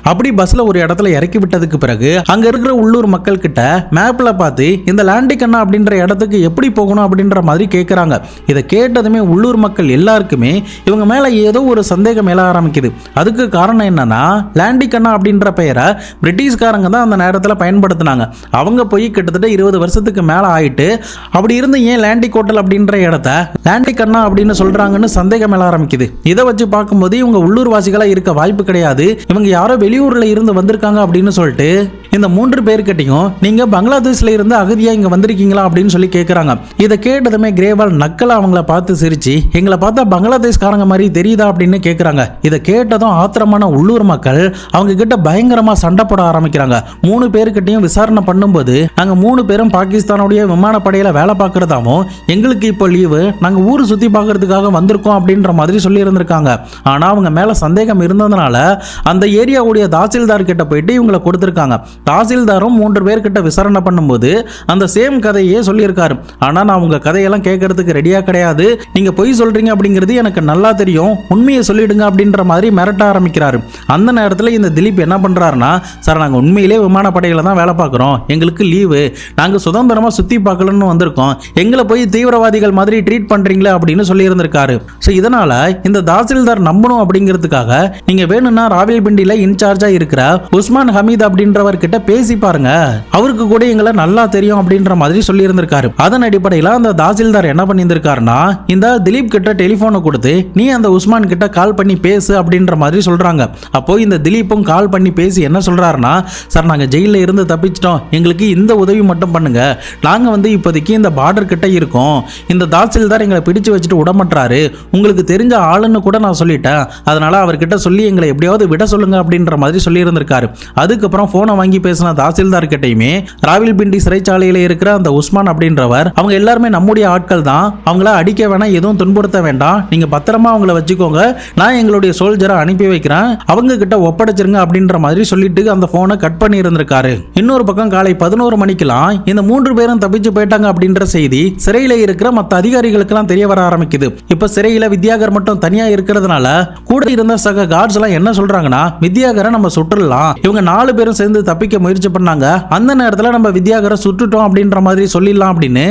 அப்படி பஸ்ல ஒரு இடத்துல இறக்கி விட்டதுக்கு பிறகு அங்க இருக்கிற உள்ளூர் மக்கள் கிட்ட மேப்ல பார்த்து இந்த லாண்டிகண்ணா அப்படின்ற இடத்துக்கு எப்படி போகணும் அப்படின்ற மாதிரி கேட்குறாங்க இதை கேட்டதுமே உள்ளூர் மக்கள் எல்லாருக்குமே இவங்க மேல ஏதோ ஒரு சந்தேகம் எழ ஆரம்பிக்குது. அதுக்கு காரணம் என்னன்னா லாண்டிகண்ணா அப்படின்ற பெயரை பிரிட்டிஷ்காரங்க தான் அந்த நேரத்தில் பயன்படுத்தினாங்க. அவங்க போய் கிட்டத்தட்ட இருபது வருஷத்துக்கு மேலே ஆயிட்டு அப்படி இருந்து ஏன் லேண்டி கோட்டல் அப்படின்ற இடத்த லேண்டிகண்ணா அப்படின்னு சொல்றாங்கன்னு சந்தேகம் எழ ஆரம்பிக்குது. இதை வச்சு பார்க்கும்போது இவங்க உள்ளூர்வாசிகளாக இருக்க வாய்ப்பு கிடையாது. இவங்க யாரோ வெளியூர்ல இருந்து வந்திருக்காங்க அப்படின்னு சொல்லிட்டு இந்த மூன்று பேர்கிட்டையும் நீங்க பங்களாதேஷ்ல இருந்து அகதியா இங்க வந்திருக்கீங்களா? அப்படின்னு சொல்லி கேட்கறாங்க இதை கேட்டதுமே கிரேவால் நக்கலா அவங்கள பார்த்து சிரிச்சு எங்களை பார்த்தா பங்களாதேஷ்காரங்க மாதிரி தெரியுதா? அப்படின்னு கேட்கறாங்க இதை கேட்டதும் ஆத்திரமான உள்ளூர் மக்கள் அவங்க கிட்ட பயங்கரமா சண்டை போட ஆரம்பிக்கிறாங்க. மூணு பேர்கிட்டையும் விசாரணை பண்ணும்போது நாங்க மூணு பேரும் பாகிஸ்தானுடைய விமானப்படையில வேலை பார்க்கறதாவும் எங்களுக்கு இப்போ லீவு நாங்க ஊர் சுத்தி பார்க்கறதுக்காக வந்திருக்கோம் அப்படின்ற மாதிரி சொல்லி இருந்திருக்காங்க ஆனா அவங்க மேல சந்தேகம் இருந்ததுனால அந்த ஏரியாவுடைய தாசில்தார் கிட்ட போயிட்டு இவங்களை கொடுத்துருக்காங்க. தாசில்தாரும் மூன்று பேர்கிட்ட விசாரணை பண்ணும்போது அந்த சேம் கதையே சொல்லியிருக்காரு. ஆனா நான் உங்க கதையெல்லாம் கேட்கறதுக்கு ரெடியா கிடையாது. நீங்க பொய் சொல்றீங்க அப்படிங்கிறது எனக்கு நல்லா தெரியும். உண்மையை சொல்லிடுங்க அப்படின்ற மாதிரி மிரட்ட ஆரம்பிக்கிறாரு. அந்த நேரத்தில் இந்த திலீப் என்ன பண்றாருன்னா சார் நாங்கள் உண்மையிலே விமானப்படையில தான் வேலை பார்க்குறோம். எங்களுக்கு லீவு. நாங்கள் சுதந்திரமா சுத்தி பார்க்கலன்னு வந்திருக்கோம். எங்களை போய் தீவிரவாதிகள் மாதிரி ட்ரீட் பண்றீங்களே அப்படின்னு சொல்லியிருந்திருக்காரு. ஸோ இதனால இந்த தாசில்தார் நம்பணும் அப்படிங்கிறதுக்காக நீங்க வேணும்னா ராவல்பிண்டியில இன்சார்ஜ் இருக்கிற? உஸ்மான் ஹமீத் அப்படின்றவர் கிட்ட பேசி பாருங்க. அவருக்கு கூட எங்களை நல்லா தெரியும் அப்படின்ற மாதிரி சொல்லியிருந்திருக்காரு. அதன் அடிப்படையில் அந்த தாசில்தார் என்ன பண்ணியிருந்திருக்காருன்னா இந்த திலீப் கிட்ட டெலிஃபோனை கொடுத்து நீ அந்த உஸ்மான் கிட்ட கால் பண்ணி பேசு அப்படின்ற மாதிரி சொல்றாங்க. அப்போ இந்த திலீப்பும் கால் பண்ணி பேசி என்ன சொல்றாருன்னா சார் நாங்க ஜெயிலில் இருந்து தப்பிச்சிட்டோம். எங்களுக்கு இந்த உதவி மட்டும் பண்ணுங்க. நாங்க வந்து இப்போதைக்கு இந்த பார்டர் கிட்ட இருக்கோம். இந்த தாசில்தார் எங்களை பிடிச்சு வச்சுட்டு விடமாட்டாரு உங்களுக்கு தெரிஞ்ச ஆளுன்னு கூட நான் சொல்லிட்டேன். அதனால அவர்கிட்ட சொல்லி எங்களை எப்படியாவது விட சொல்லுங்க அப்படின்ற மாதிரி சொல்லியிருந்திருக்காரு. அதுக்கப்புறம் போனை வாங்கி பேசின தாசில்தார் கிட்டையுமே ராவில்பிண்டி சிறைச்சாலையில் இருக்கிற அந்த உஸ்மான் அப்படின்றவர் அவங்க எல்லாருமே நம்முடைய ஆட்கள் தான். அவங்கள அடிக்க வேணாம் எதுவும் துன்புறுத்த வேண்டாம். நீங்க பத்திரமா அவங்கள வச்சுக்கோங்க. நான் எங்களுடைய சோல்ஜரை அனுப்பி வைக்கிறேன். அவங்க கிட்ட ஒப்படைச்சிருங்க அப்படின்ற மாதிரி சொல்லிட்டு அந்த போனை கட் பண்ணி இருந்திருக்காரு இன்னொரு பக்கம் காலை பதினோரு மணிக்கெல்லாம் இந்த மூன்று பேரும் தப்பிச்சு போயிட்டாங்க அப்படின்ற செய்தி சிறையில இருக்கிற மற்ற அதிகாரிகளுக்கெல்லாம் தெரிய வர ஆரம்பிக்குது. இப்ப சிறையில வித்யாகர் மட்டும் தனியா இருக்கிறதுனால கூட இருந்த சக கார்ட்ஸ் எல்லாம் என்ன சொல்றாங்கன்னா வித்யாகரை நம்ம சுட்டுடலாம். இவங்க நாலு பேரும் சேர்ந்து தப்பிக்க முயற்சி பண்ணாங்க. அந்த நேரத்தில் நம்ம வித்யாகரை சுட்டுட்டோம் அப்படின்ற மாதிரி சொல்லிடலாம் அப்படின்னு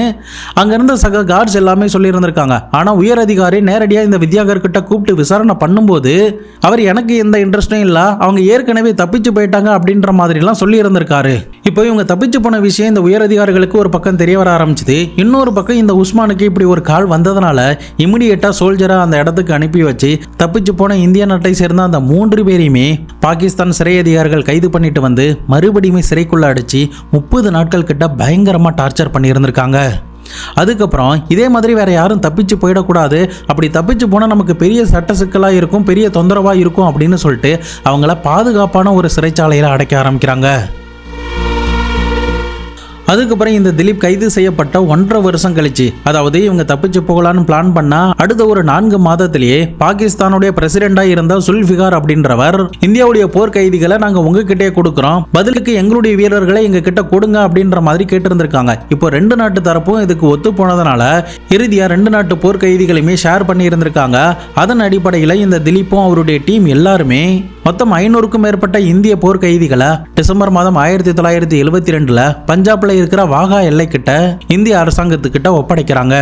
அங்க இருந்த சக கார்ட்ஸ் எல்லாமே சொல்லியிருந்திருக்காங்க. ஆனா உயர் அதிகாரி நேரடியா இந்த வித்யாகர் கிட்ட கூப்பிட்டு விசாரணை பண்ணும்போது அவர் எனக்கு எந்த இன்ட்ரெஸ்டும் இல்லை அவங்க ஏற்கனவே தப்பிச்சு போயிட்டாங்க அப்படின்ற மாதிரிலாம் சொல்லி இருந்திருக்காரு இப்போ இவங்க தப்பிச்சு போன விஷயம் இந்த உயர் அதிகாரிகளுக்கு ஒரு பக்கம் தெரிய வர ஆரம்பிச்சது. இன்னொரு பக்கம் இந்த உஸ்மானுக்கு இப்படி ஒரு கால் வந்ததுனால இமிடியேட்டா சோல்ஜரை அந்த இடத்துக்கு அனுப்பி வச்சு தப்பிச்சு போன இந்திய நாட்டை சேர்ந்த அந்த மூன்று பேரையுமே பாகிஸ்தான் பாகிஸ்தான் சிறை அதிகாரிகள் கைது பண்ணிட்டு வந்து மறுபடியுமே சிறைக்குள்ள அடிச்சு முப்பது நாட்கள் கிட்ட பயங்கரமா டார்ச்சர் பண்ணியிருந்திருக்காங்க. அதுக்கப்புறம் இதே மாதிரி வேற யாரும் தப்பிச்சு போயிடக்கூடாது. அப்படி தப்பிச்சு போனால் நமக்கு பெரிய சட்ட சிக்கலாக இருக்கும் பெரிய தொந்தரவாக இருக்கும் அப்படின்னு சொல்லிட்டு அவங்கள பாதுகாப்பான ஒரு சிறைச்சாலையில் அடைக்க ஆரம்பிக்கிறாங்க. அதுக்கப்புறம் இந்த திலீப் கைது செய்யப்பட்ட ஒன்றரை வருஷம் கழிச்சு அதாவது இவங்க தப்பிச்சு போகலான்னு பிளான் பண்ணா அடுத்த ஒரு நான்கு மாதத்திலேயே பாகிஸ்தானுடைய பிரசிடென்டா இருந்த சுல்ஃபிகார் அப்படின்றவர் இந்தியாவுடைய போர் கைதிகளை நாங்க உங்ககிட்டே கொடுக்குறோம். பதிலுக்கு எங்களுடைய வீரர்களை எங்க கிட்ட கொடுங்க அப்படின்ற மாதிரி கேட்டிருந்திருக்காங்க. இப்போ ரெண்டு நாட்டு தரப்பும் இதுக்கு ஒத்து போனதுனால இறுதியா ரெண்டு நாட்டு போர் கைதிகளையுமே ஷேர் பண்ணி இருந்திருக்காங்க அதன் அடிப்படையில் இந்த திலீப்பும் அவருடைய டீம் எல்லாருமே மொத்தம் ஐநூறுக்கும் மேற்பட்ட இந்திய போர் கைதிகளை டிசம்பர் மாதம் ஆயிரத்தி தொள்ளாயிரத்தி எழுபத்தி ரெண்டுல பஞ்சாப்ல இருக்கிற வாகா எல்லைக்கிட்ட இந்திய அரசாங்கத்துக்கிட்ட ஒப்படைக்கிறாங்க.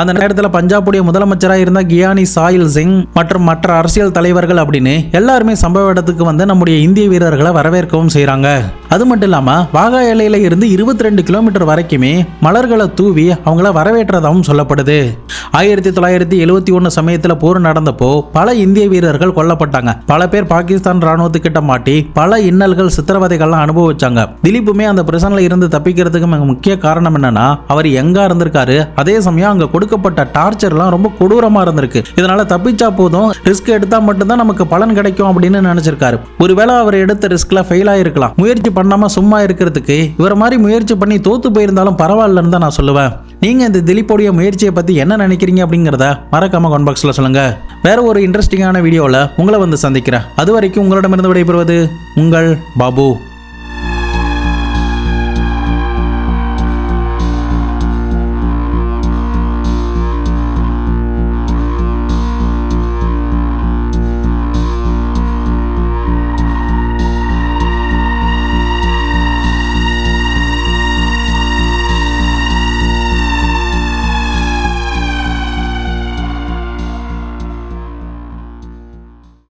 அந்த நேரத்தில் பஞ்சாபுடைய முதலமைச்சராக இருந்த கியானி சாயில் சிங் மற்றும் மற்ற அரசியல் தலைவர்கள் அப்படின்னு எல்லாருமே சம்பவ இடத்துக்கு வந்து நம்முடைய இந்திய வீரர்களை வரவேற்கவும் செய்கிறாங்க அது மட்டும் இல்லாமல் வாகா எல்லையில இருந்து இருபத்தி ரெண்டு கிலோமீட்டர் வரைக்குமே மலர்களை தூவி அவங்கள வரவேற்றதாகவும் சொல்லப்படுது. ஆயிரத்தி தொள்ளாயிரத்தி எழுவத்தி ஒன்று சமயத்தில் போர் நடந்தப்போ பல இந்திய வீரர்கள் கொல்லப்பட்டாங்க. பல பேர் பாகிஸ்தான் ராணுவத்துக்கிட்ட மாட்டி பல இன்னல்கள் சித்திரவதைகள்லாம் அனுபவிச்சாங்க. திலீப்புமே அந்த பிரச்சனையில் இருந்து தப்பிக்கிறதுக்கு முக்கிய காரணம் என்னன்னா அவர் எங்க இருந்திருக்காரு அதே சமயம் அங்க கொடுக்கப்பட்ட டார்ச்சர்லாம் ரொம்ப கொடூரமா இருந்திருக்கு. இதனால தப்பிச்சா போதும். ரிஸ்க் எடுத்தா மட்டும்தான் நமக்கு பலன் கிடைக்கும் அப்படின்னு நினைச்சிருக்காரு. ஒருவேளை அவர் எடுத்த ரிஸ்க்ல ஃபெயில் ஆயிருக்கலாம். முயற்சி பண்ணாம சும்மா இருக்கிறதுக்கு இவர மாதிரி முயற்சி பண்ணி தோத்து போயிருந்தாலும் பரவாயில்லன்னு தான் நான் சொல்லுவேன். நீங்க இந்த திலீப்போடைய முயற்சியை பத்தி என்ன நினைக்கிறீங்க அப்படிங்கிறத மறக்காம கமெண்ட் பாக்ஸ்ல சொல்லுங்க. வேற ஒரு இன்ட்ரெஸ்டிங்கான வீடியோவில் உங்களை வந்து சந்திக்கிறேன். அது வரைக்கும் உங்களிடமிருந்து விடைபெறுவது உங்கள் பாபு.